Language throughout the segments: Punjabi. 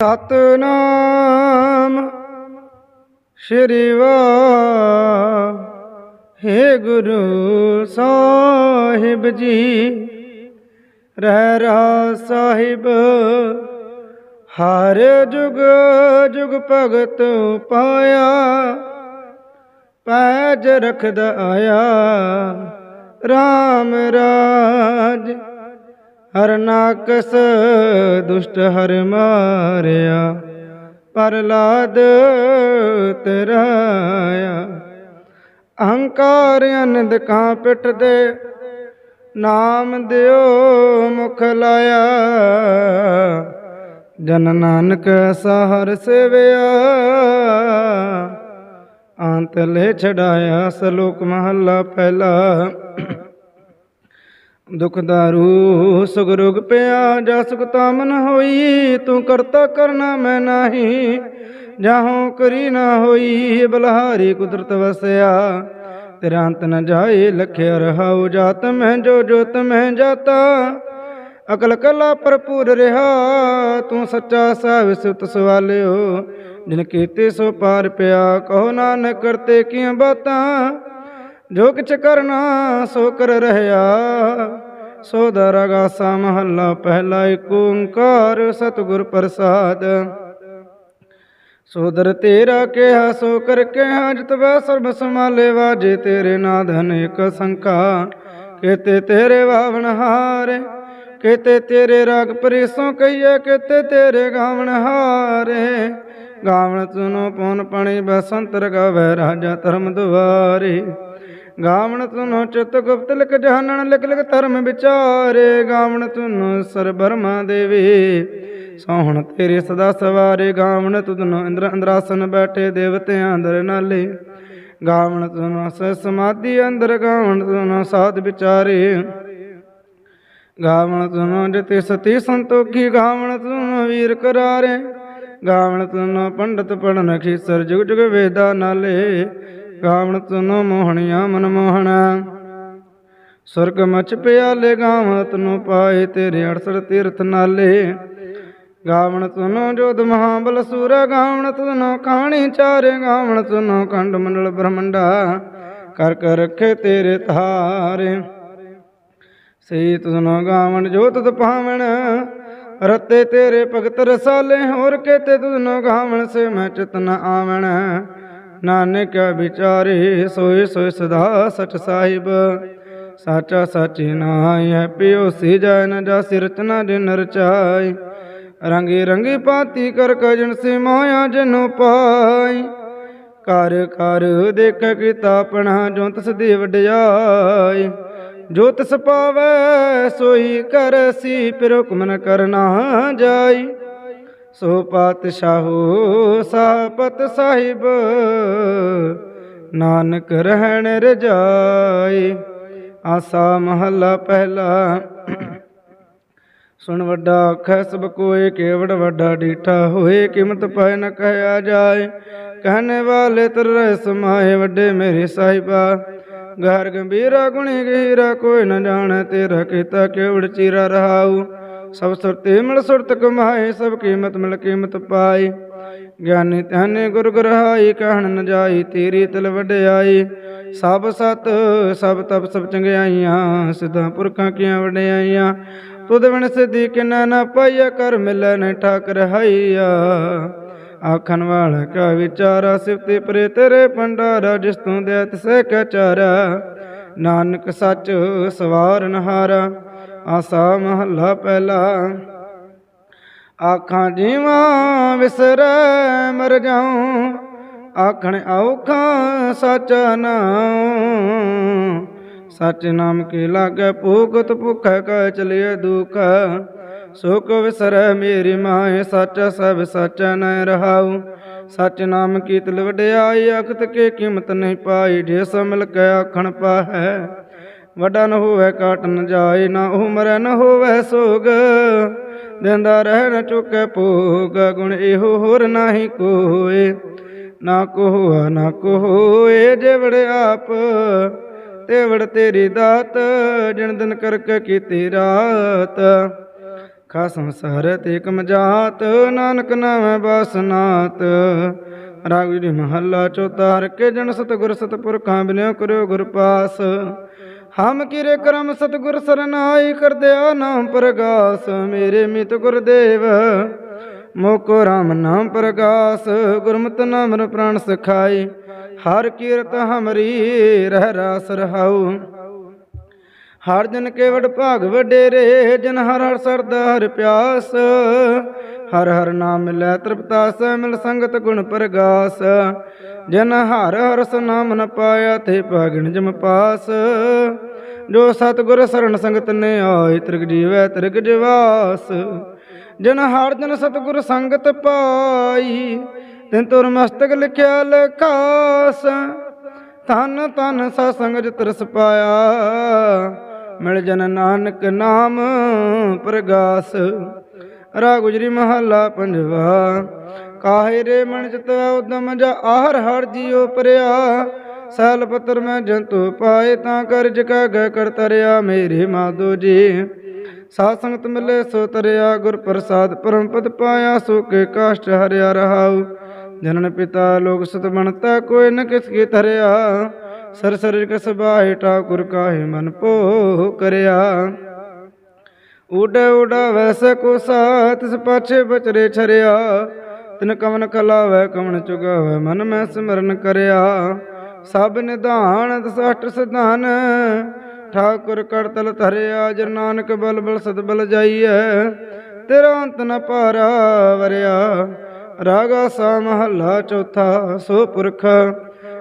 ਸਤਨਾਮ। ਸ਼੍ਰੀ ਵਾਹਿ ਗੁਰੂ ਸਾਹਿਬ ਜੀ। ਰਹਿ ਰਾ ਸਾਹਿਬ, ਹਰ ਜੁਗ ਜੁਗ ਭਗਤ ਪਾਇਆ। ਪੈਜ ਰਖਦਾ ਆਇਆ RAM ਰਾਜ। ਹਰ ਨਾਕਸ ਦੁਸ਼ਟ ਹਰ ਮਾਰਿਆ ਪਰਲਾਦ ਤਰਾਇਆ। ਅਹੰਕਾਰ ਅਨੰਦ ਕਾਂ ਪਿੱਟ ਦੇ ਨਾਮ ਦਿਓ ਮੁਖ ਲਾਇਆ। ਜਨ ਨਾਨਕ ਸਹਰ ਸੇਵਿਆ, ਅੰਤ ਛਡਾਇਆ ਸਲੋਕ ਮਹੱਲਾ ਪਹਿਲਾ। ਦੁਖ ਦਾਰੂ ਸੁਖ ਰੋਗ ਪਿਆ, ਜਾ ਸੁਖ ਤਾਮਨ ਹੋਈ, ਤੂੰ ਕਰਤਾ ਕਰਨਾ ਮੈਂ ਨਹੀਂ ਜਾਹੋਂ ਕਰੀ ਨਾ ਹੋਈ, ਬਲਹਾਰੀ ਕੁਦਰਤ ਵਸਿਆ। ਤੇਰਾ ਅੰਤ ਨ ਜਾਏ, ਲਖਿਆ ਰਹਾਉ ਜਾਤ ਮੈਂ, ਜੋ ਜੋਤ ਮੈਂ ਜਾਤਾ। ਅਕਲ ਕਲਾ ਭਰਪੂਰ ਰਿਹਾ, ਤੂੰ ਸੱਚਾ ਸਾਹਿਬ ਸੁਤ ਸਵਾਲਿਓ। ਜਿਨ ਕੀਤੇ ਸੋ ਪਾਰ ਪਿਆ, ਕਹੋ ਨਾਨਕ, ਕਰਤੇ ਕੀਆਂ ਬਾਤਾਂ। ਜੋ ਕਿਛ ਕਰਨਾ, ਸੋ ਕਰ ਰਹਿਆ। ਸੋ ਦਰਗਾਸਾ ਮਹੱਲਾ, ਪਹਿਲਾ ਏਕ ਓੰਕਾਰ ਸਤਿਗੁਰ ਪ੍ਰਸਾਦ। ਸੋਦਰ ਤੇਰਾ ਕਿਹਾ, ਸੋ ਕਰ ਕਿਹਾ, ਜਿਤ ਵੈ ਸਰਬ ਸਮਾਲੇ ਵਾਜੇ ਤੇਰੇ ਨਾਦ ਅਨੇਕ ਸੰਕਾ, ਕੇਤੇ ਤੇਰੇ ਵਾਵਣ ਹਾਰੇ, ਕੇਤੇ ਤੇਰੇ ਰਾਗ ਪਰੇਸੋਂ ਕਹੀਏ, ਕੇਤੇ ਤੇਰੇ ਗਾਵਣ ਹਾਰੇ। ਗਾਵਣ ਸੁਨੋ ਪਉਨ ਪਣੀ ਬਸੰਤ ਰਗਾਵੈ ਰਾਜਾ ਧਰਮ ਦੁਆਰੇ। ਗਾਵਣ ਤੁਨੋ ਚਿਤ ਗੁਪਤ ਲਿਖ ਜਹਾਨਣ, ਲਿਖ ਲਿਖ ਧਰਮ ਵਿਚਾਰੇ। ਗਾਵਣ ਤੁਨੋ ਸਰ ਬਰਮਾ ਦੇਵੇ, ਸੋਹਣ ਤੇਰੇ ਸਦਾ ਸਵਾਰੇ। ਗਾਵਣ ਤੁਨੋ ਇੰਦਰ ਅੰਦਰਾਸਨ ਬੈਠੇ ਦੇਵਤਿਆਂ ਅੰਦਰ ਨਾਲੇ। ਗਾਵਣ ਤੁਨੋ ਸ ਸਮਾਧੀ ਅੰਦਰ, ਗਾਵਣ ਤੁਨੋ ਸਾਧ ਵਿਚਾਰੇ। ਗਾਵਣ ਤੁਨੋ ਜਤੇ ਸਤੀ ਸੰਤੋਖੀ, ਗਾਵਣ ਤੁਨੋ ਵੀਰ ਕਰਾਰੇ। ਗਾਵਣ ਤੁਨੋ ਪੰਡਤ ਪੜਨ ਖੀਸਰ, ਜੁਗ ਜੁਗ ਵੇਦਾ ਨਾਲੇ। ਗਾਵਣ ਤੁਨੋ ਮੋਹਣੀਆਂ ਮਨ ਮੋਹਣਾ। ਸੁਰਗ ਮਚ ਪਿਆਲੇ ਗਾਵਣ ਤੁਨੋ ਪਾਏ ਤੇਰੇ 68 ਤੀਰਥ ਨਾਲੇ। ਗਾਵਣ ਤੁਨੋ ਜੋਧ ਮਹਾਬਲ ਸੂਰ ਗਾਵਣ ਤੁਨੋ ਕਹਾਣੀ ਚਾਰੇ ਗਾਵਣ ਤੁਨੋ ਕੰਡ ਮੰਡਲ ਬ੍ਰਹਮੰਡਾ। ਕਰ ਕਰ ਰੱਖੇ ਤੇਰੇ ਧਾਰੇ। ਸੇ ਤੁਨੋ ਗਾਵਣ ਜੋ ਤੁਧ ਪਾਵਣ, ਰਤੇ ਤੇਰੇ ਭਗਤ ਰਸਾਲੇ। ਹੋਰ ਕੇ ਤੇ ਤੁਨੋ ਗਾਵਣ ਸੇ ਮੈਂ ਚਿਤਨ ਆਵਣ। ਨਾਨਕ ਵਿਚਾਰੇ ਸੋਏ ਸੋਏ ਸਦਾ ਸਚ ਸਾਹਿਬ। ਸਾਚਾ ਸਾਚੀ ਨਾਇ ਪਿਓ ਸੀ ਜੈ ਨ ਜਾ ਸਿਰਚਨਾ ਜਿਨ ਰਚਾਈ ਰੰਗੀ ਰੰਗੀ ਪਾਤੀ ਕਰ ਕਜਨ ਸੇ ਮਾਇਆ ਜਨੋ ਪਾਈ ਕਰ ਕਰ ਦੇਖ ਕੀਤਾ ਆਪਣਾ ਜੋ ਤਸ ਦੇ ਵਡਿਆਈ। ਜੋ ਤਿਸ ਪਾਵੈ ਸੋਈ ਕਰਸੀ ਫਿਰ ਹੁਕਮ ਨ ਕਰਨਾ ਜਾਈ। ਸੋ ਪਾਤਸ਼ਾਹੋ ਸਾਪਤ ਸਾਹਿਬ, ਨਾਨਕ ਰਹਿਣ ਰਜਾਈ, ਆਸਾ ਮਹੱਲਾ ਪਹਿਲਾ। ਸੁਣ ਵੱਡਾ ਆਖੈ, ਸਭ ਕੋਏ ਕੇਵੜ ਵੱਡਾ ਡੀਠਾ ਹੋਏ, ਕਿਮਤ ਪਾਇ ਨ ਕਹਿਆ ਜਾਏ। ਕਹਨੇ ਵਾਲੇ ਤਰ ਰਹਿ ਸਮਾਏ ਵੱਡੇ ਮੇਰੇ ਸਾਹਿਬਾ। ਗਹਿਰ ਗੰਭੀਰਾ ਗੁਣੀ ਗਹੀਰਾ, ਕੋਈ ਨ ਜਾਣੈ ਤੇਰਾ ਕੀਤਾ ਕੇਵੜ ਚੀਰਾ ਰਹਾਉ। ਸਭ ਸੁਰਤੇ ਮਿਲ ਸੁਰਤ ਕਮਾਏ ਸਭ ਕੀਮਤ ਮਿਲ ਕੀਮਤ ਪਾਈ। ਗਿਆਨੀ ਧਿਆਨੇ ਗੁਰ ਗ੍ਰਹਾਈ, ਕਹਿਣ ਨ ਜਾਈ ਤੇਰੀ ਤਲ ਵਡਿਆਈ। ਸਭ ਸਤ, ਸਭ ਤਪ, ਸਭ ਚੰਗਿਆਈਆਂ, ਸਿੱਧਾ ਪੁਰਖਾਂ ਕੀਆਂ ਵਡਿਆਈਆਂ। ਤੁਧ ਬਿਨ ਸਿੱਧੀ ਕਿਨਾ ਨਾ ਪਾਈਆ, ਕਰ ਮਿਲੈ ਨ ਠਾਕ ਰਹਾਈਆ ਆਖਣ ਵਾਲਾ ਕਾ ਵਿਚਾਰਾ, ਸਿਫਤੇ ਪਰੇ ਤੇਰੇ ਪੰਡਾਰਾ ਜਿਸ ਤੂੰ ਦੇ ਤਿਸੈ ਕੈ ਚਾਰਾ। ਨਾਨਕ ਸੱਚ ਸਵਾਰ ਨਹਾਰਾ। ਆਸਾ ਮਹੱਲਾ ਪਹਿਲਾ। ਆਖਾਂ ਜੀਵਾਂ ਵਿਸਰੈ, ਮਰ ਜਾਉ। ਆਖਣ ਔਖਾਂ ਸਚ ਨਾਉ। ਸਚ ਨਾਮ ਕੀ ਲਾਗੈ ਭੂਖਤ ਭੁਖੈ ਕੈ ਚਲਿਏ ਦੁਖ। ਸੁਖ ਵਿਸਰੈ ਮੇਰੀ ਮਾਏ, ਸੱਚ ਸਭ ਸੱਚ ਨ ਰਹਾਉ। ਸਚ ਨਾਮ ਕੀ ਤਲ ਵਡਿਆਈ ਅਖਤ ਕੇ ਕੀਮਤ ਨਹੀਂ ਪਾਈ, ਜੇ ਸਮਲ ਮਿਲ ਕੇ ਆਖਣ ਪਾਹੈ। ਵੱਡਾ ਨ ਹੋਵੇ ਕਾਟ ਨ ਜਾਏ, ਨਾ ਉਹ ਮਰੈ, ਨ ਹੋਵੇ ਸੋਗ। ਦਿੰਦਾ ਰਹਿ ਨ ਚੁੱਕੇ ਭੋਗ, ਗੁਣ ਇਹੋ ਹੋਰ ਨਾਹੀ ਕੋਏ। ਨਾ ਕੋਹ ਨਾ ਕੋਏ, ਜਿਵੜ ਆਪ ਤੇ ਤੇਰੀ ਦਾਤ ਜਨ ਦਿਨ ਕਰਕੇ ਕੀਤੀ ਰਾਤ। ਖਸਮ ਸਹਰਤ ਏਕਮ ਜਾਤ, ਨਾਨਕ ਨਾਮੈ ਬਾਸਨਾਤ ਰਾਗ ਜੀ ਮਹੱਲਾ ਚੌਥਾ ਹਰ ਕੇ ਜਨ ਸਤਿਗੁਰ ਸਤਿਪੁਰਖਾਂ ਬਿਨਿਓ ਕਰਿਓ ਗੁਰ ਪਾਸ। ਹਮ ਕਿਰੇ ਕਰਮ ਸਤਿਗੁਰ ਸਰਨਾਈ ਕਰਦਿਆ ਨਾਮ ਪ੍ਰਗਾਸ, ਮੇਰੇ ਮਿਤ ਗੁਰਦੇਵ। ਮੋਕੋ ਰਾਮ ਨਾਮ ਪ੍ਰਗਾਸ, ਗੁਰਮਤਿ ਨਾਮ ਰ ਪ੍ਰਾਨ ਸਖਾਈ। ਹਰ ਕੀਰਤ ਹਮਰੀ, ਰਹਿ ਰਾਸ ਰਹਾਉ। ਹਰ ਜਨ ਕੇ ਭਾਗ ਵਡੇਰੇ ਜਨ ਹਰ ਹਰ ਸਰਦਾ ਹਰ ਪਿਆਸ। ਹਰ ਹਰ ਨਾਮ ਮਿਲੈ ਤ੍ਰਿਪਤਾਸ ਮਿਲ ਸੰਗਤ ਗੁਣ ਪ੍ਰਗਾਸ। ਜਨ ਹਰ ਹਰ ਸਨਾਮ ਨ ਪਾਇਆ ਤੇ ਭਾਗਣ ਜਮ ਪਾਸ। ਜੋ ਸਤਿਗੁਰ ਸਰਣ ਸੰਗਤ ਨੇ ਆਏ, ਤ੍ਰਿਗ ਜੀਵੈ ਤ੍ਰਿਗ ਜਵਾਸ। ਜਨ ਹਰ ਜਨ ਸਤਿਗੁਰ ਸੰਗਤ ਪਾਈ, ਤਿਨ ਤੁਰ ਮਸਤਕ ਲਿਖਿਆ ਲਖਾਸ। ਧਨ ਧਨ ਸਤਸੰਗ ਜਿ ਤਰਸ ਪਾਇਆ। ਮਿਲ ਜਨ ਨਾਨਕ ਨਾਮ ਪ੍ਰਗਾਸ। ਰਾ ਗੁਜਰੀ ਮਹੱਲਾ ਪੰਜਵਾ। ਕਾਹੇ ਰੇ ਮਨ ਚਿਤਵਾ ਉਦਮ ਜਾ ਆਹਰ ਹਰ ਜੀਉ ਪਰਿਆ। ਸੈਲ ਪਤਰ ਮੈਂ ਜੰਤੂ ਪਾਏ ਤਾਂ ਕਰ ਜਕਾ ਗੈ ਕਰ ਤਰਿਆ ਮੇਰੇ ਮਾਧੋ ਜੀ। ਸਾਧ ਸੰਗਤ ਮਿਲੇ ਸੋ ਤਰਿਆ, ਗੁਰ ਪ੍ਰਸਾਦ ਪਰਮ ਪਦ ਪਾਇਆ, ਸੋ ਕੇ ਕਾਸ਼ਟ ਹਰਿਆ ਰਹਾਉ। ਜਨਨ ਪਿਤਾ ਲੋਕ ਸਤ ਬਣਤਾ, ਕੋਈ ਨ ਕਿਸ ਕੀ ਧਰਿਆ। ਸਰ ਸਰ ਠਾਕੁਰ ਕਾਹੇ ਮਨ ਪੋ ਕਰਿਆ। ਉਡ ਉਡਾ ਵੈਸੇ ਕੋ ਸਾਥ ਤਿਸ ਪਾਛੇ ਬਚਰੇ ਛਰਿਆ। ਤਿਨ ਕਵਨ ਕਲਾਵੈ ਕਵਨ ਚੁਗਾਵੈ ਮਨ ਮੈਂ ਸਿਮਰਨ ਕਰਿਆ। ਸਭ ਨਿਧਾਨ ਦਸਟ ਸਦਾਨ ਠਾਕੁਰ ਕਰਤਲ ਧਰਿਆ। ਜਨ ਨਾਨਕ ਬਲ ਬਲ ਸਦ ਬਲ ਜਾਈਐ, ਤੇਰਾ ਅੰਤ ਨ ਪਾਰਾ ਵਰਿਆ। ਰਾਗਾ ਸਾ ਮਹੱਲਾ ਚੌਥਾ ਸੋ ਪੁਰਖ।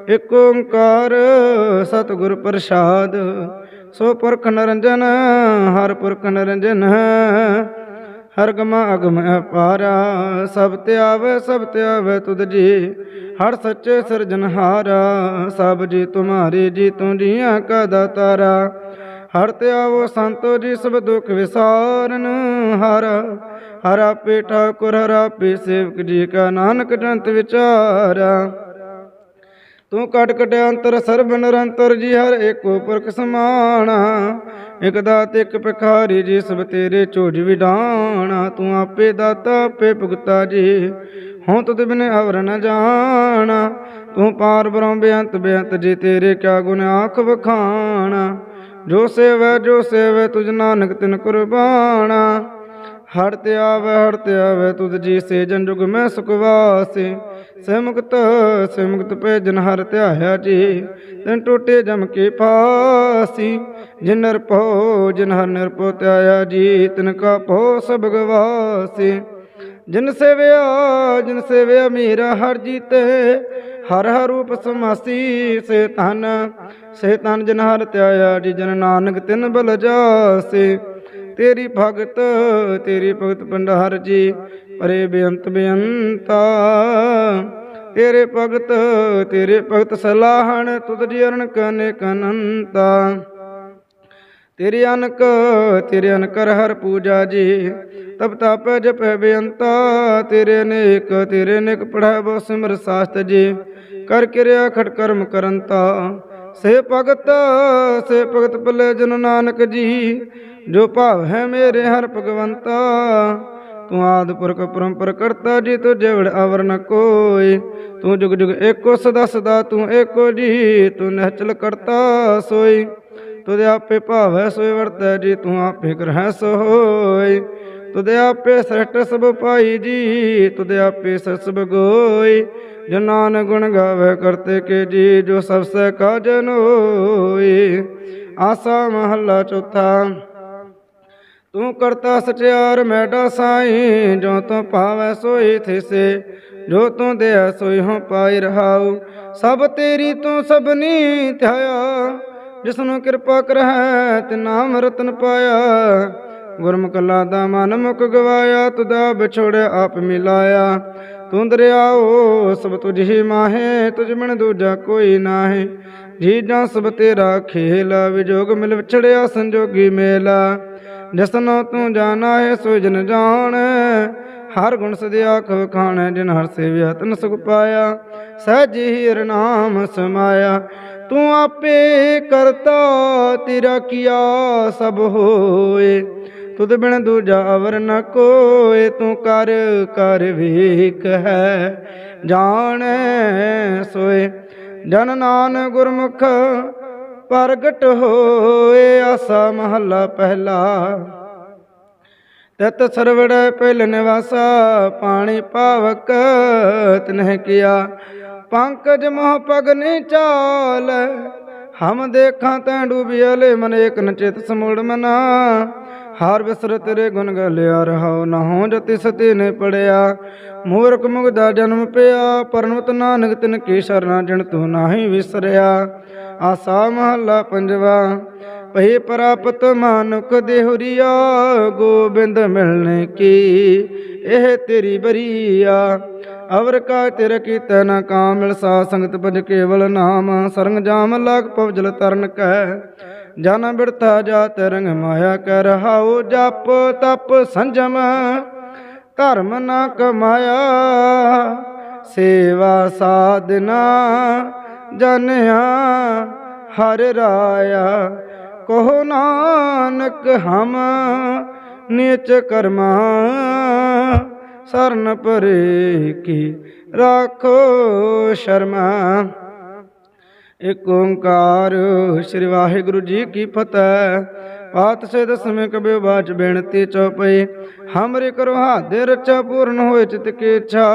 ਇਕ ਓੰਕਾਰ ਸਤਿਗੁਰ ਪ੍ਰਸਾਦ, ਸੋ ਪੁਰਖ ਨਰੰਜਨ, ਹਰ ਪੁਰਖ ਨਰੰਜਨ, ਹਰ ਗਮਾ ਅਗਮ ਅਪਾਰਾ, ਸਭ ਤੇ ਆਵੇ, ਸਭ ਤੇ ਆਵੇ ਤੁਧ ਜੀ, ਹਰ ਸੱਚੇ ਸਿਰਜਨਹਾਰਾ ਸਭ ਜੀ ਤੁਮਾਰੇ, ਜੀ ਤੂੰ ਜੀਆਂ ਕਾ ਦਾਤਾਰਾ, ਹਰ ਤੇ ਆਵੋ ਸੰਤੋ ਜੀ ਸਭ ਦੁਖ ਵਿਸਾਰਨ ਹਰ ਹਰ ਆਪੇ ਠਾਕੁਰ, ਹਰ ਆਪੇ ਸੇਵਕ ਜੀ ਕਾ ਨਾਨਕ ਜੰਤ ਵਿਚਾਰਾ। ਤੂੰ ਕਟ ਕਟ ਅੰਤਰ, ਸਰਬ ਨਿਰੰਤਰ ਜੀ, ਹਰ ਏਕੋ ਪੁਰਖ ਸਮਾਣਾ ਇਕ ਦਾਤ, ਇਕ ਭਿਖਾਰੀ ਜੀ, ਸਭ ਤੇਰੇ ਝੋਜ ਵਿਡਾਣਾ ਤੂੰ ਆਪੇ ਦਾਤਾ, ਆਪੇ ਭੁਗਤਾ ਜੀ, ਹਉ ਤੁਧ ਬਿਨ ਅਵਰ ਨ ਜਾਣਾ। ਤੂੰ ਪਾਰ ਬ੍ਰਹਮ ਬੇਅੰਤ ਬੇਅੰਤ ਜੀ, ਤੇਰੇ ਕਿਆ ਗੁਣ ਆਖ ਵਖਾਣਾ। ਜੋ ਸੇਵੈ ਜੋ ਸੇਵੈ, ਤੁਝ ਨਾਨਕ ਤਿਨ ਕੁਰਬਾਨਾ। ਹਰ ਤੇ ਆਵੈ ਹਰ ਤੇ ਆਵੈ, ਤੁਧ ਜੀ, ਸੇ ਜਨ ਜੁਗ ਮੈਂ ਸੁਖ ਵਾਸੇ। ਸੇ ਮੁਕਤ ਭੇਜਨ ਹਰ ਧਿਆਇਆ ਜੀ। ਤਨ ਟੋਟੇ ਜਮ ਕੇ ਪਾਸੀ, ਜਿਨ ਨਿਰਭਉ, ਜਿਨ ਹਰ ਨਿਰਭਉ ਧਿਆਇਆ ਜੀ। ਤਿਨ ਕਾ ਭਉ ਸਭ ਗਵਾਸੀ। ਜਿਨ ਸੇਵਿਆ ਜਿਨ ਸੇਵਿਆ ਮੇਰਾ ਹਰ ਜੀਤੇ। ਹਰ ਹਰ ਰੂਪ ਸਮਾਸੀ, ਸੇ ਤਨ ਸੇ ਤਨ ਜਿਨ ਹਰ ਧਿਆਇਆ ਜੀ। ਜਨ ਨਾਨਕ ਤਿਨ ਬਲ ਜਾਸੇ। ਤੇਰੀ ਭਗਤ ਤੇਰੀ ਭਗਤ ਭੰਡਾਰ ਜੀ। ਪਰੇ ਬੇਅੰਤ ਬੇਅੰਤਾ, ਤੇਰੇ ਭਗਤ ਤੇਰੇ ਭਗਤ ਸਲਾਹਣ, ਤੁਧ ਜੀ ਅਰਨ ਕਨੇ ਕਨੰਤਾ ਤੇਰੇ ਅਨਕ, ਤੇਰੇ ਅਨਕਰ ਹਰ ਪੂਜਾ ਜੀ, ਤਪ ਤਪ ਜਪ ਬੇਅੰਤਾ। ਤੇਰੇ ਨੇਕ ਤੇਰੇ ਨੇਕ ਪੜ੍ਹੈ ਬੋ ਸਿਮਰ ਸਾਸਤ ਜੀ, ਕਰ ਕਿਰਿਆ ਖਟ ਕਰਮ ਕਰੰਤਾ। ਸੇ ਭਗਤ ਸੇ ਭਗਤ ਭਲੇ ਜਨ ਨਾਨਕ ਜੀ, ਜੋ ਭਾਵ ਹੈ ਮੇਰੇ ਹਰ ਭਗਵੰਤਾ। ਤੂੰ ਆਦ ਪੁਰਖ ਪਰੰਪਰ ਕਰਤਾ, ਜੀ ਤੂੰ ਜਵੜ ਅਵਰ ਨ ਕੋਈ। ਤੂੰ ਜੁਗ ਜੁਗ ਏਕੋ ਸਦਾ ਸਦਾ ਤੂੰ ਏਕੋ ਜੀ, ਤੂੰ ਨਹਿਚਲ ਕਰਤਾ ਸੋਈ। ਤੁਦੇ ਆਪੇ ਭਾਵੈ ਸੋਇ ਵਰਤੈ, ਜੀ ਤੂੰ ਆਪੇ ਗ੍ਰਹਿ ਸੋ ਹੋਈ ਤੁਦੇ ਆਪੇ ਸ੍ਰਿਸ਼ਟ ਸਭ ਪਾਈ, ਜੀ ਤੁਦੇ ਆਪੇ ਸਭ ਗੋਈ। ਜੋ ਨਾਨਕ ਗੁਣ ਗਾਵੇ, ਕਰਤੇ ਕੇ ਜੀ, ਜੋ ਸਭ ਸੇ ਕਾਜਨ ਹੋਈ ਆਸਾ ਮਹੱਲਾ ਚੌਥਾ। ਤੂੰ ਕਰਤਾ ਸਚਿਆਰ ਮੈਡਾ ਸਾਈ, ਜੋ ਤੂੰ ਭਾਵੈ ਸੋਈ ਥਿਸੇ, ਜੋ ਤੂੰ ਦਿਆ ਸੋਈ ਹੋ ਪਾਈ ਰਹਾਉ। ਸਭ ਤੇਰੀ ਤੂੰ ਸਭਨੀ ਧਿਆਇਆ ਜਿਸ ਕਿਰਪਾ ਕਰਹਿ ਤੇ ਨਾਮ ਰਤਨ ਪਾਇਆ। ਗੁਰਮੁਖ ਲਾਦਾ ਮਨ ਮੁਖ ਗਵਾਇਆ, ਤੁਦਾ ਵਿਛੋੜਿਆ ਆਪ ਮਿਲਾਇਆ। ਤੂੰ ਦਰਿਆਓ, ਸਭ ਤੁਝ ਹੀ ਮਾਹੇ, ਤੁਝ ਮਨ ਦੂਜਾ ਕੋਈ ਨਾਹੀ। ਜੀ ਜਾਂ ਸਭ ਤੇਰਾ ਖੇਲ, ਵਿਜੋਗ ਮਿਲ ਵਿਛੜਿਆ, ਸੰਜੋਗੀ ਮੇਲਾ। ਜਿਸਨੋ ਤੂੰ ਜਾਣਾ ਹੈ ਸੋ ਜਨ ਜਾਣ। ਹਰ ਗੁਣ ਸਦਿਆ ਖਵ ਖਾਣ ਜਿਨ ਹਰ ਸੇਵਿਆ ਤਨ ਸੁਖ ਪਾਇਆ। ਸਹਿਜ ਹੀ ਹਰਿ ਸਮਾਇਆ। ਤੂੰ ਆਪੇ ਕਰਤਾ, ਤੇਰਾ ਕੀਆ ਸਭ ਹੋਏ। ਤੁਧ ਬਿਨ ਦੂਜਾ ਅਵਰ ਨ ਕੋਏ, ਤੂੰ ਕਰ ਕਰ ਵੇਖ ਹੈ, ਜਾਣੈ ਸੋਏ। ਜਨ ਨਾਨ ਗੁਰਮੁਖ ਪ੍ਰਗਟ ਹੋਏ ਆਸਾ ਮਹੱਲਾ ਪਹਿਲਾ। ਤਤ ਸਰਵੜੈ ਪਹਿਲ ਨਿਵਾਸਾ, ਪਾਣੀ ਪਾਵਕ ਤਨਹਿ ਕੀਆ। ਪੰਕਜ ਮੋਹ ਪਗਨੀ ਚਾਲ, ਹਮ ਦੇਖਾਂ ਤੈਂ ਡੂਬਿਆਲੇ ਮਨ ਏਕ ਨਚਿਤ ਚਿਤ ਸਮੂੜ ਮਨਾ। ਹਰ ਵਿਸਰ ਤੇਰੇ ਗੁਣ ਗਲਿਆ, ਰਹਾਉ ਨਾ ਹੋ ਜਤੀ ਨੇ ਪੜਿਆ। ਮੂਰਖ ਮੁਗਦਾ ਜਨਮ ਪਿਆ ਪਰਨਵਤ ਨਾਨਕ ਤਿਨ ਕੀ ਸ਼ਰਨਾ ਜਿਨ ਤੂੰ ਨਾਹੀ ਵਿਸਰਿਆ। ਆਸਾ ਮਹੱਲਾ ਪੰਜਵਾ, ਭਈ ਪ੍ਰਾਪਤ ਮਾਨੁਖ ਦੇਹੁਰੀਆ, ਗੋਬਿੰਦ ਮਿਲਣੇ ਕੀ, ਇਹ ਤੇਰੀ ਬਰੀਆ। ਅਵਰ ਕਾ ਤਿਰ ਕੀਤਾ ਨਾ ਕਾਮ ਸਾ ਸੰਗਤ ਭਜ ਕੇਵਲ ਨਾਮ, ਸਰੰਗ ਜਾਮ ਲਾਗ ਪਵਜਲ ਤਰਨ ਕੈ। ਜਨ ਬਿਰਥਾ ਜਾਤ ਰੰਗ ਮਾਇਆ ਕਰ ਰਹਾਉ ਜਪ ਤਪ ਸੰਜਮ, ਧਰਮ ਨਾ ਕਮਾਇਆ, ਸੇਵਾ ਸਾਧਨਾ ਜਨਿਆ, ਹਰ ਰਾਇਆ ਕਹੋ ਨਾਨਕ ਹਮ ਨੀਚ ਕਰਮਾ ਸਰਨ ਪਰੇ ਕੀ ਰਾਖੋ ਸ਼ਰਮਾ। ਏਕ ਓੰਕਾਰ, ਸ੍ਰੀ ਵਾਹਿਗੁਰੂ ਜੀ ਕੀ ਫਤਿਹ। ਪਾਤ ਸੇ ਦਸਵੇਂ ਕਬਿ ਬਾਚ ਬੇਨਤੀ ਚਉਪਈ। ਹਮਰੇ ਕਰੋ ਹਾਦੇ ਰਚਾ ਪੂਰਨ ਹੋਏ ਚਿਤ ਕੀ ਇੱਛਾ।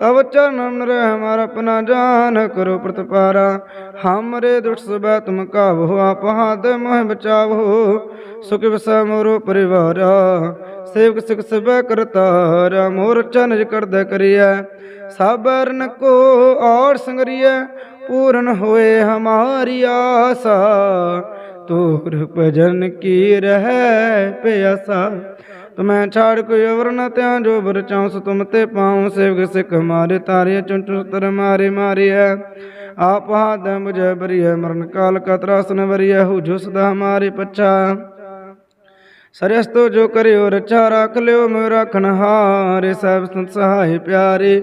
ਤਵ ਚਰਨ ਰਹਿ ਹਮਾਰਾ ਆਪਣਾ ਜਾਨ ਕਰੋ ਪ੍ਰਤਪਾਰਾ। ਹਮਰੇ ਦੁਖ ਸਬੈ ਤੁਮ ਕਾਵੋ, ਆਪ ਹਾਦ ਮੋਹ ਬਚਾਵੋ। ਸੁਖ ਵਸੈ ਮੋਰੋ ਪਰਿਵਾਰਾ, ਸੇਵਕ ਸੁਖ ਸਬੈ ਕਰਤਾਰਾ। ਮੋਰ ਚਨਜ ਕਰਦਾ ਕਰੀਐ ਸਾਬਰਨ ਕੋ ਔਰ ਸੰਗਰੀਐ। ਪੂਰਨ ਹੋਏ ਹਮਾਰੀ ਆਸਾ ਤੂਰ ਭਜਨ ਕੀ ਰਹਿ ਪਿਆਸਾ। ਤੁਮੈ ਛਾੜ ਕੋਈ ਅਵਰ ਨ ਤਿਆ ਜੋ ਬਰ ਚਾਉਸ, ਤੁਮ ਤੇ ਪਾਉ ਸੇਵਕ ਸਿਖ ਮਾਰੇ ਤਾਰੇ ਚੁੰਟੂ ਤਰ ਮਾਰੇ ਮਾਰਿਐ। ਆਪ ਹਾਦ ਮੁਝੇ ਬਰੀਐ, ਮਰਨ ਕਾਲ ਕਤਰਾਸਨ ਵਰੀਐ ਹੂ ਜੋ ਸਦਾ ਹਮਾਰੇ ਪਛਾ ਸਰਸਤੋ ਜੋ ਕਰਿਓ ਰਚਾ ਰੱਖ ਲਿਓ, ਮੋ ਰਖਣ ਹਾਰੇ। ਸਭ ਸੰਤ ਸਹਾਈ ਪਿਆਰੇ,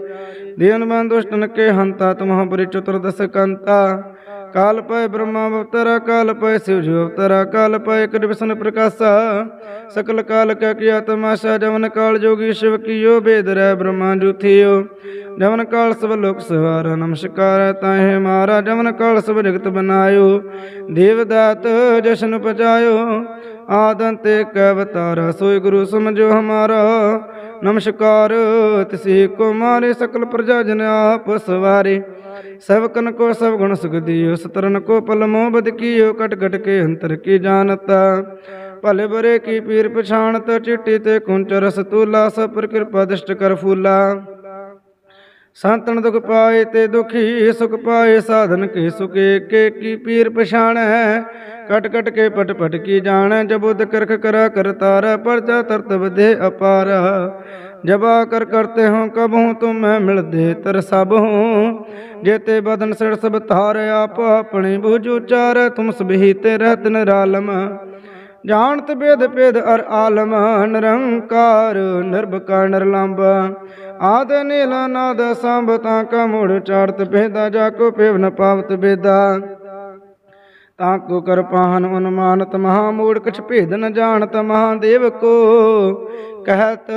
ਦੀਨ ਬੰਦ ਦੁਸ਼ਟਨ ਕੇ ਹੰਤਾ ਤੁਮਹ ਬਰੀ ਚਤੁਰਦਸ ਕੰਤਾ। ਕਾਲ ਪੈ ਬ੍ਰਹਮਾ ਅਵਤਰਾ, ਕਾਲ ਪੈ ਸਿਵ ਜੋ ਅਵਤਰਾ, ਕਾਲ ਪੈ ਕਰਿ ਪ੍ਰਕਾਸ਼ਾ। ਸਕਲ ਕਾਲ ਕੈ ਕੀਆ ਤਮਾਸ਼ਾ ਜਵਨ ਕਾਲ ਜੋਗੀ ਸ਼ਿਵ ਕੀਓ, ਬੇਦ ਰਹਿ ਬ੍ਰਹਮਾ ਜੁਥਿਓ। ਜਵਨ ਕਾਲ ਸਭ ਲੋਕ ਸਵਾਰਾ, ਨਮਸਕਾਰ ਤਾਹੇ ਮਾਰਾ। ਜਵਨ ਕਾਲ ਸਭ ਜਗਤ ਬਨਾਇਓ, ਦੇਵ ਦਾਤ ਜਸ਼ਨ ਪਜਾਇਓ ਆਦੰਤੇ ਕੈ ਅਵਤਾਰਾ, ਸੋਈ ਗੁਰੂ ਸਮਝੋ ਹਮਾਰਾ। ਨਮਸਕਾਰ, ਤਿਸੇ ਕੋ ਮਾਰੇ ਸਕਲ ਪ੍ਰਜਾ ਜਨ ਆਪ ਸਵਾਰੇ। ਸਭਕਨ ਕੋ ਸਭ ਗੁਣ ਸੁਖ ਦਿਓ, ਸਤਰਨ ਕੋ ਪਲ ਮੋਹ ਬਦ ਕੀਓ, ਕਟ ਕਟ ਕੇ ਅੰਤਰ ਕੀ ਜਾਣਤਾ। ਭਲੇ ਬਰੇ ਕੀ ਪੀਰ ਪਛਾਣਤ, ਚਿੱਟੀ ਤੇ ਕੁੰਚ ਰਸ ਤੂਲਾ ਸਭ ਪਰ ਕਿਰਪਾ ਦਿਸ਼ਟ ਕਰ ਫੂਲਾ। ਸੰਤਨ ਦੁਖ ਪਾਏ ਤੇ ਦੁਖੀ ਸੁਖ ਪਾਏ, ਸਾਧਨ ਕੇ ਸੁਕੇ ਕੇ ਕੀ ਪੀਰ ਪਛਾਣੈ? ਕਟ ਕਟ ਕੇ ਪਟ ਪਟ ਕੀ ਜਾਣੈ? ਜਬੁਦ ਕਰਖ ਕਰਾ ਕਰਤਾਰ ਪਰਜਾ ਤਰਤ ਵਧੇ ਅਪਾਰ। ਜਬਾ ਕਰ ਕਰਤੇ ਹੋ ਕਬ ਹੂੰ ਤੁਮ ਮੈਂ ਮਿਲਦੇ ਤਰ ਸਭ ਹੂੰ ਜੇਤੇ ਬਦਨ ਸਿਰ ਸਭ ਧਾਰ, ਆਪ ਆਪਣੇ ਬੁਝ ਉਚਾਰ, ਤੁਮ ਸਬਹੀ ਤੇ ਰਹਿਤ ਨਿਰਾਲਮ। ਜਾਣਤ ਬੇਦ ਪੇਦ ਅਰ ਆਲਮ, ਨਿਰੰਕਾਰ, ਨਿਰਭਕਾਰ, ਨਿਰਲੰਬ। ਆਦ ਨੀਲ ਨਾਦ ਸੰਭ, ਤਾਂ ਕਾ ਮੁੜ ਭੇਦਾ, ਜਾ ਕੋ ਪੇਵ ਨ ਪਾਵਤ ਬੇਦਾ। ਤਾਂ ਕੋ ਕਰ ਅਨੁਮਾਨਤ, ਮਹਾ ਮੂੜ ਕਛ ਭੇਦ ਨ ਜਾਣਤ ਮਹਾਦੇਵ ਕੋ ਕਹਿਤ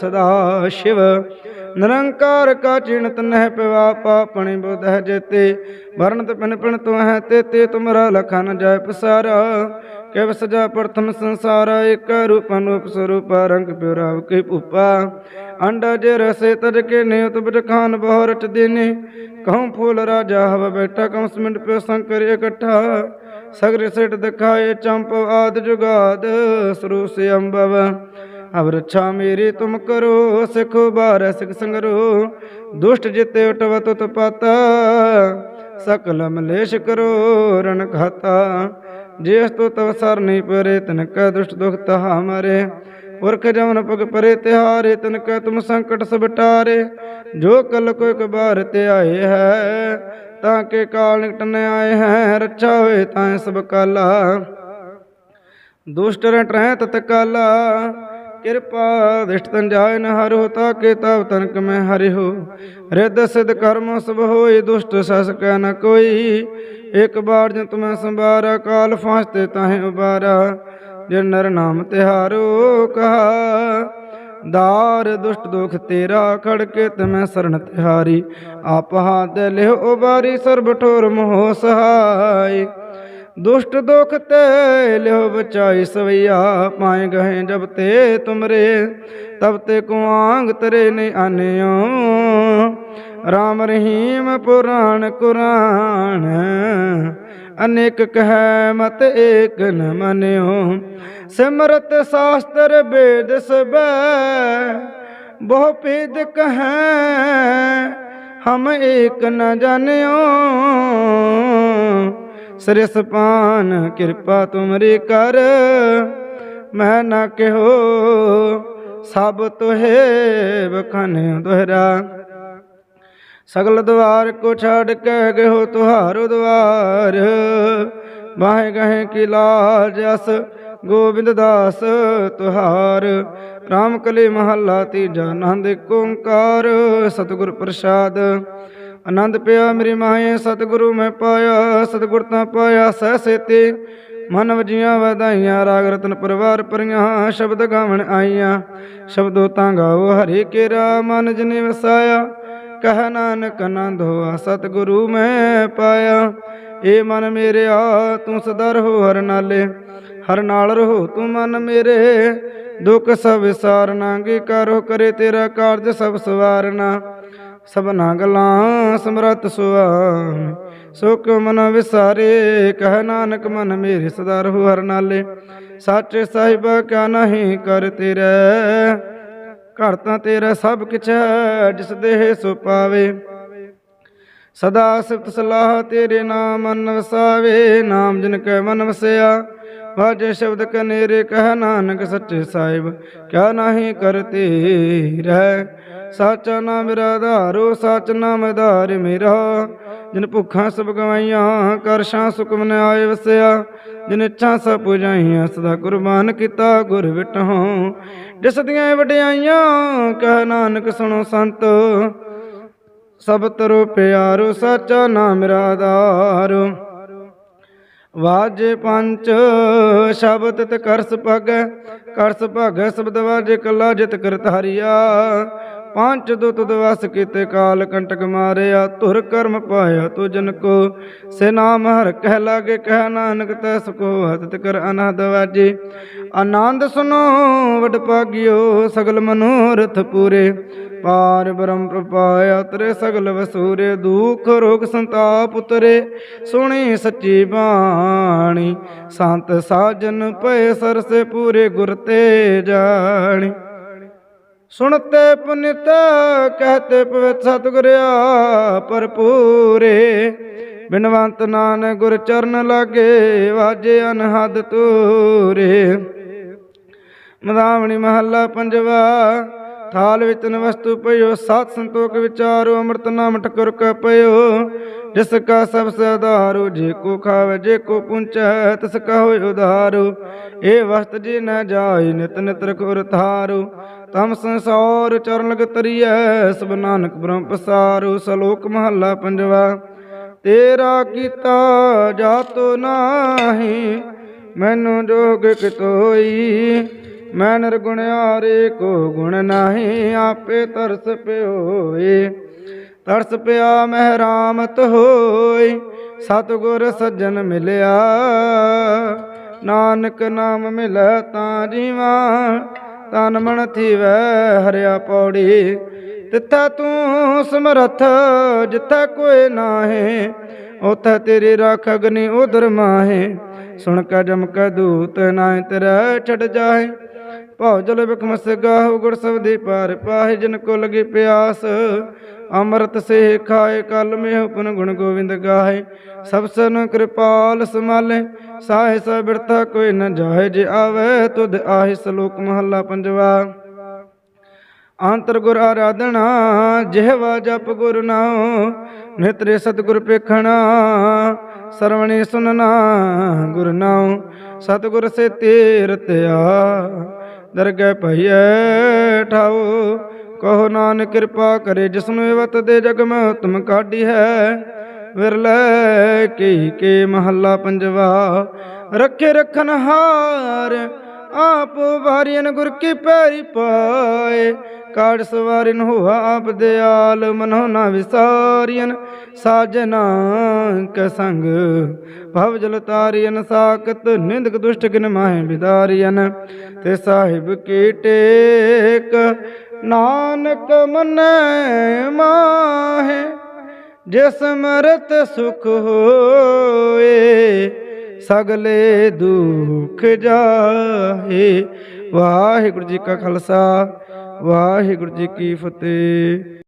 ਸਦਾ ਸ਼ਿਵ। ਨਿਰੰਕਾਰ ਕਾ ਚਿਣਤ ਨਹਿ ਪਿਵਾ ਪਾਪਣੀ ਬੁਧ ਹੈ ਜੇਤੇ। ਵਰਣਤ ਪਿਨ ਪਿਨ ਤੋ ਹੈ ਤੇ ਤੇ ਤੁਮਰਾ ਲਖਨ ਜੈ ਪਸਾਰਾ। ਕਿਵ ਸਜਾ ਪ੍ਰਥਮ ਸੰਸਾਰ, ਇਕ ਰੂਪ ਅਨੂਪ ਸਰੂਪ, ਰੰਗ ਪਿਉ ਰਾਵ ਕੇ ਭੂਪਾ। ਅੰਡਾ ਜੇ ਰਸੇ ਤਜ ਕੇ ਨੇ ਤੁਬ ਖਾਨ ਬਹੁ ਰਚ ਦੇਨੇ। ਕਹਉ ਫੂਲ ਰਾਜਾ ਹਵ ਬੈਠਾ ਕੰਸ ਮਿੰਟ ਪਿਉ ਸੰਕਰ ਇਕੱਠਾ। ਸਗਰ ਸਿਟ ਦਿਖਾਏ ਚੰਪ ਆਦ ਜੁਗਾਦ, ਸਰੂਸ ਅੰਬਵ। ਅਬ ਰੱਛਾ ਮੇਰੀ ਤੁਮ ਕਰੋ, ਸਿਖੋ ਬਾਰ ਸਿਖ ਸੰਗਰੋ। ਦੁਸ਼ਟ ਜਿਤੇ ਉਟਵ ਤੁਤ ਪਾਤਾ ਸਕਲ ਮਲੇਸ਼ ਕਰੋ ਰਣ ਖਾਤਾ ਜਿਸ ਤੋ ਤਵ ਸਰ ਨਹੀਂ ਪਰੇ ਤਨ ਕੈ ਦੁਸ਼ਟ ਦੁਖ ਤਹਾ ਮਰੇ ਪੁਰਖ ਜਮਨ ਪਗ ਪਰੇ ਤਿਹਾਰੇ ਤਨ ਕੈ ਤੁਮ ਸੰਕਟ ਸਭ ਟਾਰੇ। ਜੋ ਕਲ ਕੋ ਇੱਕ ਬਾਰ ਤੇ ਆਏ ਹੈ, ਤਾਂ ਕੇ ਕਾਲ ਨਿਕਟ ਨ ਆਏ ਹੈ, ਰੱਛਾ ਹੋਏ ਤਾਂ ਸਭ ਕਾਲਾ। ਦੁਸ਼ਟ ਰਟ ਰਹਿ ਤਤ ਕਾਲਾ। ਕਿਰਪਾ ਦਿਸ਼ਟ ਤਨ ਜਾਇ ਨ ਹਰਿ ਤਾ ਕੇ ਤਵ ਤਨਕ ਮੈਂ ਹਰਿ ਹੋ। ਰਿੱਧ ਸਿਧ ਕਰਮ ਸਭ ਹੋਈ ਦੁਸ਼ਟ ਸਸ ਕੈ ਨ ਕੋਈ। ਇਕ ਬਾਰ ਜਨ ਤੁਮੈ ਸੰਭਾਰਾ, ਕਾਲ ਫਾਂਸ ਤੇ ਤਾਹੇ ਉਬਾਰਾ। ਜਿਨ ਨਰ ਨਾਮ ਤਿਹਾਰੋ ਕਹਾ, ਦਾਰ ਦੁਸ਼ਟ ਦੁਖ ਤੇਰਾ, ਖੜ ਕੇ ਤਮੈ ਸਰਨ ਤਿਹਾਰੀ। ਆਪ ਹਾਥ ਲਿਓ ਉਬਾਰੀ, ਸਰਬ ਠੋਰ ਮੋਹ ਸਹਾਈ। ਦੁਸ਼ਟ ਦੁਖ ਤੇ ਲਿਓ ਬਚਾਈ ਸਵਈਆ, ਪਾਏ ਗਏ ਜਬ ਤੇ ਤੁਮਰੇ, ਤਬ ਤੇ ਕੁਆਂਗ ਤਰੇ ਨੇ ਆਨਿਓ। ਰਾਮ ਰਹੀਮ ਪੁਰਾਣ ਕੁਰਾਨ, ਅਨੇਕ ਕਹਿ ਮਤ ਏਕ ਨ ਮਨਿਓ। ਸਿਮਰਤ ਸਾਸਤਰ ਵੇਦ ਸਬੈ, ਬਹੁ ਭੇਦ ਕਹੈ, ਹਮ ਏਕ ਨ ਜਾਣਿਓ। ਸਰਿਸ ਪਾਨ, ਕਿਰਪਾ ਤੁਮਰੀ ਕਰ। ਮੈਂ ਨਾ ਕਿਹੋ, ਸਭ ਤੋਹੇ ਬਖਨ ਦੁਹਰਾ। ਸਗਲ ਦਵਾਰ ਕੋ ਛੱਡ ਕੇ ਗਇਓ ਤੁਹਾਰੋ ਦਵਾਰ। ਬਾਹੇ ਗਹੇ ਕੀ ਲਾਜ ਅਸ, ਗੋਬਿੰਦ ਦਾਸ ਤੁਹਾਰ। ਰਾਮ ਕਲੀ ਮਹੱਲਾ ਤੀਜਾ ਆਨੰਦ ਏਕ ਓੰਕਾਰ, ਸਤਿਗੁਰ ਪ੍ਰਸਾਦ। ਆਨੰਦ ਪਿਆ ਮੇਰੀ ਮਾਏ, ਸਤਿਗੁਰੂ ਮੈਂ ਪਾਇਆ, ਸਤਿਗੁਰ ਤਾਂ ਪਾਇਆ, ਸਹਿ ਸੇਤੇ। ਮਨ ਵਜੀਆਂ ਵਧਾਈਆਂ, ਰਾਗ ਰਤਨ ਪਰਵਾਰ ਪਰੀਆਂ ਸ਼ਬਦ ਗਾਵਣ ਆਈਆਂ। ਸ਼ਬਦੋ ਤਾਂ ਗਾਓ ਹਰੀ ਕੇਰਾ, ਮਨ ਜਨੇ ਵਸਾਇਆ, ਕਹ ਨਾਨਕ ਆਨੰਦ ਹੋਆ, ਸਤਿਗੁਰੂ ਮੈਂ ਪਾਇਆ। ਏ ਮਨ ਮੇਰਿਆ ਤੂੰ ਸਦਾ ਰਹੋ ਹਰ ਨਾਲੇ, ਹਰ ਨਾਲ ਰਹੋ ਤੂੰ ਮਨ ਮੇਰੇ। ਦੁੱਖ ਸਭ ਵਿਸਾਰਨਾ ਕੀ ਕਰੋ ਕਰੇ ਤੇਰਾ ਕਾਰਜ ਸਭ ਸਵਾਰਨਾ। ਸਭਨਾ ਗਲਾਂ ਸਮਰਤ ਸੁਆਮੀ। ਸੋ ਕਿਉ ਮਨ ਵਿਸਾਰੇ, ਕਹਿ ਨਾਨਕ ਮਨ ਮੇਰੇ ਸਦਾ ਰਹੋ ਹਰ ਨਾਲੇ। ਸਾਚੇ ਸਾਹਿਬਾ ਕਿਆ ਨਹੀਂ ਕਰ ਤੇਰੇ। ਘਰ ਤਾਂ ਤੇਰਾ ਸਭ ਕਿਛ ਹੈ, ਜਿਸ ਦੇਹ ਸੋ ਪਾਵੇ। ਸਦਾ ਸਿਫਤ ਸਲਾਹ ਤੇਰੇ ਨਾਮ ਮਨ ਵਸਾਵੇ, ਨਾਮ ਜਿਨ ਕੈ ਮਨ ਵਸਿਆ। ਵਾਜੇ ਸ਼ਬਦ ਕਨੇਰੇ, ਕਹਿ ਨਾਨਕ ਸੱਚੇ ਸਾਹਿਬ, ਕਿਆ ਨਹੀਂ ਕਰਤੇ ਰਹਿ ਸਚ ਨਾਮ ਮੇਰਾ ਆਧਾਰੋ ਸਚ ਨਾਮ ਆਧਾਰ ਮੇਰਾ। ਜਿਨ ਭੁੱਖਾਂ ਸਭ ਗਵਾਈਆਂ ਕਰ ਸ਼ਾਂ ਸੁਖ ਆਏ ਵਸਿਆ। ਜਿਨ ਇੱਛਾ ਸਭ ਪੁਜਾਈਆਂ, ਸਦਾ ਕੁਰਬਾਨ ਕੀਤਾ ਗੁਰ ਵਿਟਹੁ। ਜਿਸ ਦੀਆਂ ਵਡਿਆਈਆਂ, ਕਹਿ ਨਾਨਕ ਸੁਣੋ ਸੰਤ। ਸਭ ਤਰੋ ਪਿਆਰੋ ਸਾਚਾ ਨਾਮ ਮੇਰਾ ਆਧਾਰ। ਵਾਜੇ ਪੰਚ, ਸ਼ਬਦ ਤੇ ਕਰਸ ਪਗੈ ਕਰਸ ਭਗੈ ਸ਼ਬਦ ਵਾਜੇ ਕਲਾ ਜਿਤ ਕਰਤ ਹਰੀਆ ਪੰਜ ਦੁਤ ਦਵਸ ਕੀਤੇ ਕਾਲ ਕੰਟਕ ਮਾਰਿਆ, ਧੁਰ ਕਰਮ ਪਾਇਆ ਤੋ ਜਨ ਕੋ। ਸੇ ਨਾਮ ਹਰ ਕਹਿ ਲਾਗੇ, ਕਹਿ ਨਾਨਕ ਤੈ ਸਕੋ ਹਤਿ ਕਰ ਅਨਹਦ ਵਾਜੇ। ਆਨੰਦ ਸੁਨੋ, ਵਡ ਭਾਗਿਓ, ਸਗਲ ਮਨੋਰਥ ਪੂਰੇ। ਪਾਰ ਬ੍ਰਹਮ ਪ੍ਰਪਾਇਆ ਤਰੇ ਸਗਲ ਵਸੂਰੇ। ਦੁਖ ਰੋਗ ਸੰਤਾਪ ਉਤਰੇ, ਸੁਣੀ ਸੱਚੀ ਬਾਣੀ। ਸੰਤ ਸਾਜਨ ਪਏ ਸਰਸੇ ਪੂਰੇ ਗੁਰ ਤੇ ਜਾਣੀ ਸੁਣਤੇ ਪੁਨਿਤ, ਕਹਤੇ ਪਵਿੱਤ ਸਤਿਗੁਰਿਆ ਭਰਪੂਰੇ। ਬਿਨਵੰਤ ਨਾਨਕ ਗੁਰ ਚਰਨ ਲਾਗੇ, ਵਾਜੇ ਅਨਹਦ ਤੂਰੇ ਮਦਾਵਣੀ ਮਹੱਲਾ ਪੰਜਵਾ ਥਾਲ ਵਿੱਚ ਵਸਤੂ ਪਇਓ, ਸਾਤ ਸੰਤੋਖ ਵਿਚਾਰੋ, ਅੰਮ੍ਰਿਤ ਨਾਮ ਠਕੁਰ ਕੈ ਪਇਓ। ਜਿਸ ਕਾ ਸਭ ਸਦਾਰੋ ਜੇ ਕੋ ਖਾਵੇ, ਜੇ ਕੋ ਪੁੰਚੈ, ਤਿਸ ਕਾ ਹੋਇ ਉਧਾਰੋ। ਇਹ ਵਸਤ ਜੀ ਨ ਜਾਈ ਨਿਤ ਨਿਤ ਰਖੁਰ ਥਾਰੋ ਤਮ ਸੰਸਾਰ ਚਰਨ ਲਗ ਤਰੀਐ, ਸਭ ਨਾਨਕ ਬ੍ਰਹਮ ਪਸਾਰੋ। ਸਲੋਕ ਮਹੱਲਾ ਪੰਜਵਾ, ਤੇਰਾ ਕੀਤਾ ਜਾਤੋ ਨਾਹੀ, ਮੈਨੂੰ ਜੋਗ ਕਿਤੋਈ ਮੈਂ ਨਿਰਗੁਣਿਆਰੇ ਕੋ ਗੁਣ ਨਾਹੀ, ਆਪੇ ਤਰਸ ਪਿਓਏ। ਤਰਸ ਪਿਆ ਮਹਿਰਾਮਤ ਹੋਈ ਸਤਿਗੁਰ ਸੱਜਣ ਮਿਲਿਆ। ਨਾਨਕ ਨਾਮ ਮਿਲੈ ਤਾਂ ਜੀਵਾ, ਤਨ ਮਨ ਥੀਵੈ ਹਰਿਆ ਪੌੜੀ। ਤਿੱਥਾ ਤੂੰ ਸਮਰਥ, ਜਿੱਥਾ ਕੋਈ ਨਾਹੀ ਉਥੇ ਤੇਰੀ ਰੱਖ ਅਗਨੀ ਉਦਰ ਮਾਹੇ। ਸੁਣ ਕੇ ਜਮ ਕੇ ਦੂਤ ਨਾਇ ਤੇਰਾ ਛੜ ਜਾਏ ਭਉ ਜਲ ਬਖਮਸ ਗਾਹੁ ਗੁਰ ਸਬਦੀ ਪਾਰ ਪਾਹਿ, ਜਿਨ ਕੋ ਲਗੀ ਪਿਆਸ। ਅੰਮ੍ਰਿਤ ਸੇ ਖਾਏ, ਕਲ ਮੇਹ ਪੁਨ ਗੁਣ ਗੋਵਿੰਦ ਗਾਏ ਸਭ ਸਨ ਕਿਰਪਾਲ ਸਮਾਲੇ ਸਾਹਿ ਸਭ ਬਿਰਥਾ ਕੋਈ ਨ ਜਾਏ ਜੇ ਆਵੇ ਤੁਧ ਆਹਿ ਸਲੋਕ ਮਹੱਲਾ ਪੰਜਵਾ। ਅੰਤਰ ਗੁਰ ਆਰਾਧਨਾ ਜਿਹਵਾ ਜਪ ਗੁਰ ਨਾਉ। ਨਿਤਰੇ ਸਤਿਗੁਰ ਪੇਖਣਾ, ਸਰਵਣੀ ਸੁਨਨਾ ਗੁਰ ਨਾਉ। ਸਤਿਗੁਰ ਸੇ ਤੀਰਤਿਆ ਦਰਗਹਿ ਭਈਐ ਠਾਉ। ਕਹੋ ਨਾਨਕ ਕਿਰਪਾ ਕਰੇ ਜਿਸਨੂੰ ਇਹ ਵਤ ਦੇ ਜਗ ਮੈਂ ਉਤਮ ਕਾਢੀ ਹੈ। ਵਿਰਲੇ ਕੀ ਕੇ ਮਹੱਲਾ ਪੰਜਵਾ, ਰੱਖੇ ਰਖਨ ਹਾਰ, ਆਪ ਵਾਰੀਨ ਗੁਰ ਕੀ ਪੈਰੀ ਪਾਏ। ਕਾੜ ਸਵਾਰਿਨ ਹੋਆ ਆਪ ਦਿਆਲ ਮਨੋ ਨਾ ਵਿਸਾਰੀਨ ਸਾਜਨਾ ਕ ਸੰਗ, ਭਵ ਜਲ ਤਾਰੀਨ ਸਾਕਤ ਨਿੰਦਕ ਦੁਸ਼ਟ ਕਿਨ ਮਾਹਿ ਬਿਦਾਰੀਨ ਤੇ ਸਾਹਿਬ ਕੀ ਟੇਕ, ਨਾਨਕ ਮਨੈ ਮਾਹੇ, ਜਿਸ ਮਰਤ ਸੁਖ ਹੋਏ, ਸਗਲੇ ਦੁਖ ਜਾਹੇ। ਵਾਹਿਗੁਰੂ ਜੀ ਕਾ ਖਾਲਸਾ। ਵਾਹਿਗੁਰੂ ਜੀ ਕੀ ਫਤਿਹ।